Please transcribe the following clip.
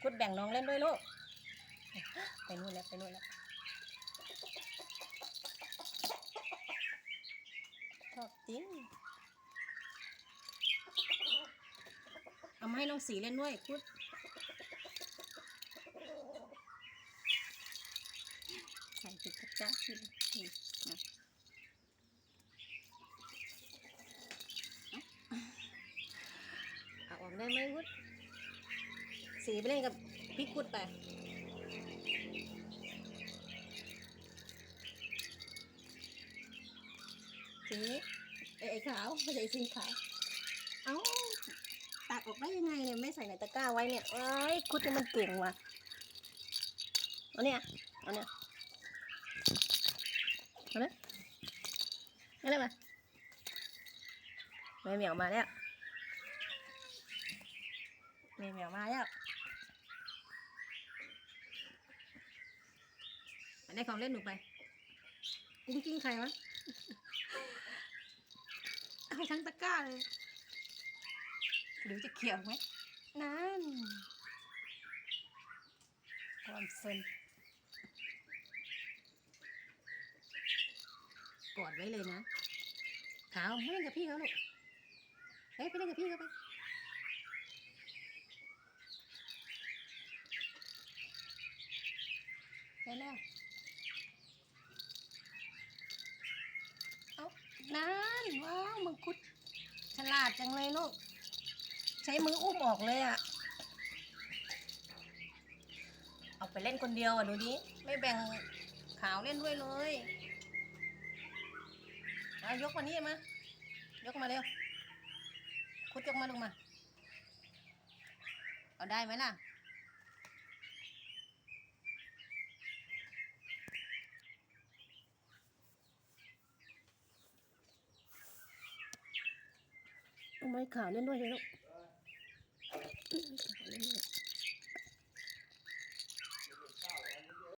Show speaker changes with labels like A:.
A: คุดแบ่งน้องเล่นด้วยลูก ไปนู่นแล้วไปนู่นแล้วชอบจริงเอามาให้น้องสีเล่นด้วยคุดใส่จุดกระจ้าขึ้นนี่ะเอาออกได้ไหมวุฒ สีไปเล่นกับพี่กุดไปสีไอ้ไอ้ขาวไม่ใช่สีขาว เอ้าตักออกได้ยังไงเนี่ยไม่ใส่ในตะกร้าไว้เนี่ยเอ้ยคุดนี่มันเก่งว่ะเอาเนี่ยเอาเนี่ยมาเลยมาเลยมาแม่เหมียวมาแล้ว ม่เหมียวมาแล้วอันได้ของเล่นหนูไป กุ้งกิ้งใครวะเอาทั้งตะกร้าเลยหรือจะเขียวไหมนั่นความเซนกอดไว้เลยนะขาวไม่เล่นกับพี่เขาลูกเฮ้ยไปเล่นกับพี่เขาไปไป แล้วเอานั่นว้าวมังคุดฉลาดจังเลยลูก ใช้มืออุ้มออกเลยอะเอาไปเล่นคนเดียวอะดูดิไม่แบ่งขาวเล่นด้วยเลยมายกมานี่มายกมาเร็วคุดยกมาลงมา เอาได้ไหมล่ะ เอาไม้ขาวเล่นด้วยเลยลูก